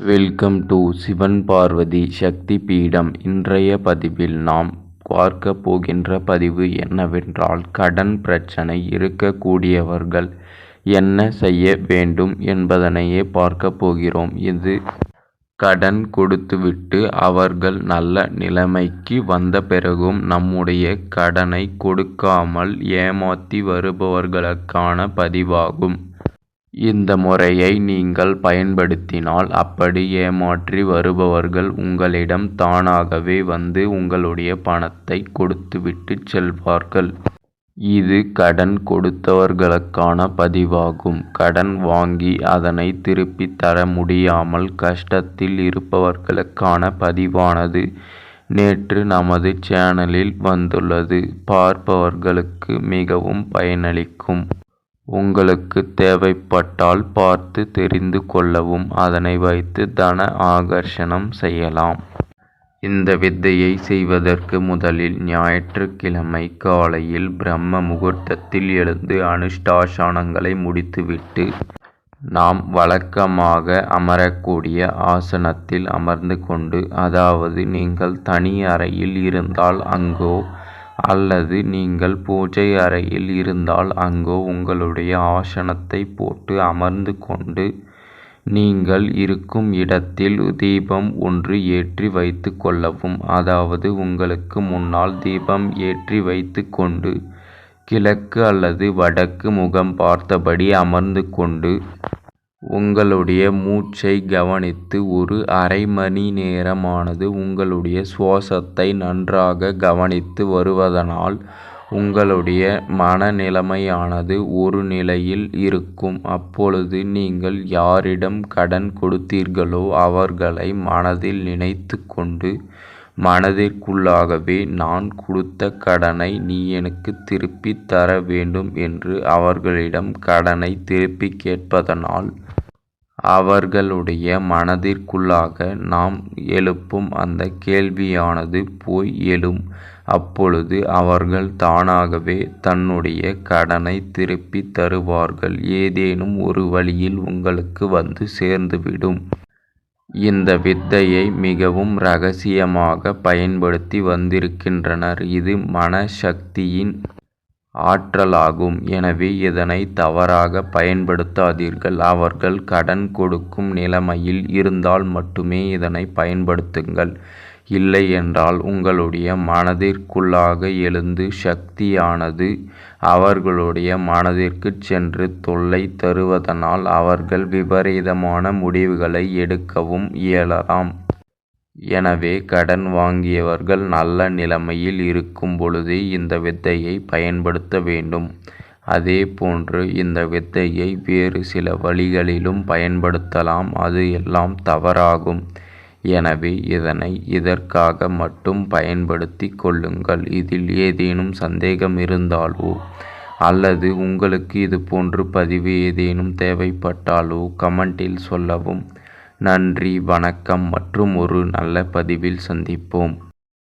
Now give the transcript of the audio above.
Welcome to Sivan Parvathi Shakti பீடம் இன்றைய பதிவில் நாம் பார்க்க போகின்ற பதிவு என்னவென்றால் கடன் பிரச்சனை இருக்கக்கூடியவர்கள் என்ன செய்ய வேண்டும் என்பதனையே பார்க்க போகிறோம். இது கடன் கொடுத்துவிட்டு அவர்கள் நல்ல நிலைமைக்கு வந்த பிறகும் நம்முடைய கடனை கொடுக்காமல் ஏமாற்றி வருபவர்களுக்கான பதிவாகும். இந்த முறையை நீங்கள் பயன்படுத்தினால் அப்படி ஏமாற்றி வருபவர்கள் உங்களிடம் தானாகவே வந்து உங்களுடைய பணத்தை கொடுத்துவிட்டு செல்வார்கள். இது கடன் கொடுத்தவர்களுக்கான பதிவாகும். கடன் வாங்கி அதனை திருப்பி தர முடியாமல் கஷ்டத்தில் இருப்பவர்களுக்கான பதிவானது நேற்று நமது சேனலில் வந்துள்ளது. பார்ப்பவர்களுக்கு மிகவும் பயனளிக்கும். உங்களுக்கு தேவைப்பட்டால் பார்த்து தெரிந்து கொள்ளவும் அதனை வைத்து தன ஆகர்ஷணம் செய்யலாம். இந்த வித்தையை செய்வதற்கு முதலில் ஞாயிற்றுக்கிழமை காலையில் பிரம்ம முகூர்த்தத்தில் எழுந்து அனுஷ்டாசனங்களை முடித்துவிட்டு நாம் வழக்கமாக அமரக்கூடிய ஆசனத்தில் அமர்ந்து கொண்டு அதாவது நீங்கள் தனி அறையில் இருந்தால் அங்கோ அல்லது நீங்கள் பூஜை அறையில் இருந்தால் அங்கோ உங்களுடைய ஆசனத்தை போட்டு அமர்ந்து கொண்டு நீங்கள் இருக்கும் இடத்தில் தீபம் ஒன்று ஏற்றி வைத்து கொள்ளவும். அதாவது உங்களுக்கு முன்னால் தீபம் ஏற்றி வைத்து கொண்டு கிழக்கு அல்லது வடக்கு முகம் பார்த்தபடி அமர்ந்து கொண்டு உங்களுடைய மூச்சை கவனித்து ஒரு அரை மணி நேரமானது உங்களுடைய சுவாசத்தை நன்றாக கவனித்து வருவதனால் உங்களுடைய மனநிலைமையானது ஒரு நிலையில் இருக்கும். அப்பொழுது நீங்கள் யாரிடம் கடன் கொடுத்தீர்களோ அவர்களை மனதில் நினைத்து கொண்டு மனதிற்குள்ளாகவே நான் கொடுத்த கடனை நீ எனக்கு திருப்பி தர வேண்டும் என்று அவர்களிடம் கடனை திருப்பி கேட்பதனால் அவர்களுடைய மனதிற்குள்ளாக நாம் எழுப்பும் அந்த கேள்வியானது போய் எழும். அப்பொழுது அவர்கள் தானாகவே தன்னுடைய கடனை திருப்பி தருவார்கள். ஏதேனும் ஒரு வழியில் உங்களுக்கு வந்து சேர்ந்துவிடும். இந்த வித்தையை மிகவும் ரகசியமாக பயன்படுத்தி வந்திருக்கின்றனர். இது மனசக்தியின் ஆற்றலாகும். எனவே இதனை தவறாக பயன்படுத்தாதீர்கள். அவர்கள் கடன் கொடுக்கும் நிலைமையில் இருந்தால் மட்டுமே இதனை பயன்படுத்துங்கள். இல்லை என்றால் உங்களுடைய மனதிற்குள்ளாக எழுந்து சக்தியானது அவர்களுடைய மனதிற்கு சென்று தொல்லை தருவதனால் அவர்கள் விபரீதமான முடிவுகளை எடுக்கவும் இயலலாம். எனவே கடன் வாங்கியவர்கள் நல்ல நிலைமையில் இருக்கும் பொழுதே இந்த வித்தையை பயன்படுத்த வேண்டும். அதே போன்று இந்த வித்தையை வேறு சில வழிகளிலும் பயன்படுத்தலாம். அது எல்லாம் தவறாகும். எனவே இதனை இதற்காக மட்டும் பயன்படுத்தி கொள்ளுங்கள். இதில் ஏதேனும் சந்தேகம் இருந்தாலோ அல்லது உங்களுக்கு இது போன்று பதிவு ஏதேனும் தேவைப்பட்டாலோ கமெண்டில் சொல்லவும். நன்றி வணக்கம் மற்றும் ஒரு நல்ல பதிவில் சந்திப்போம்.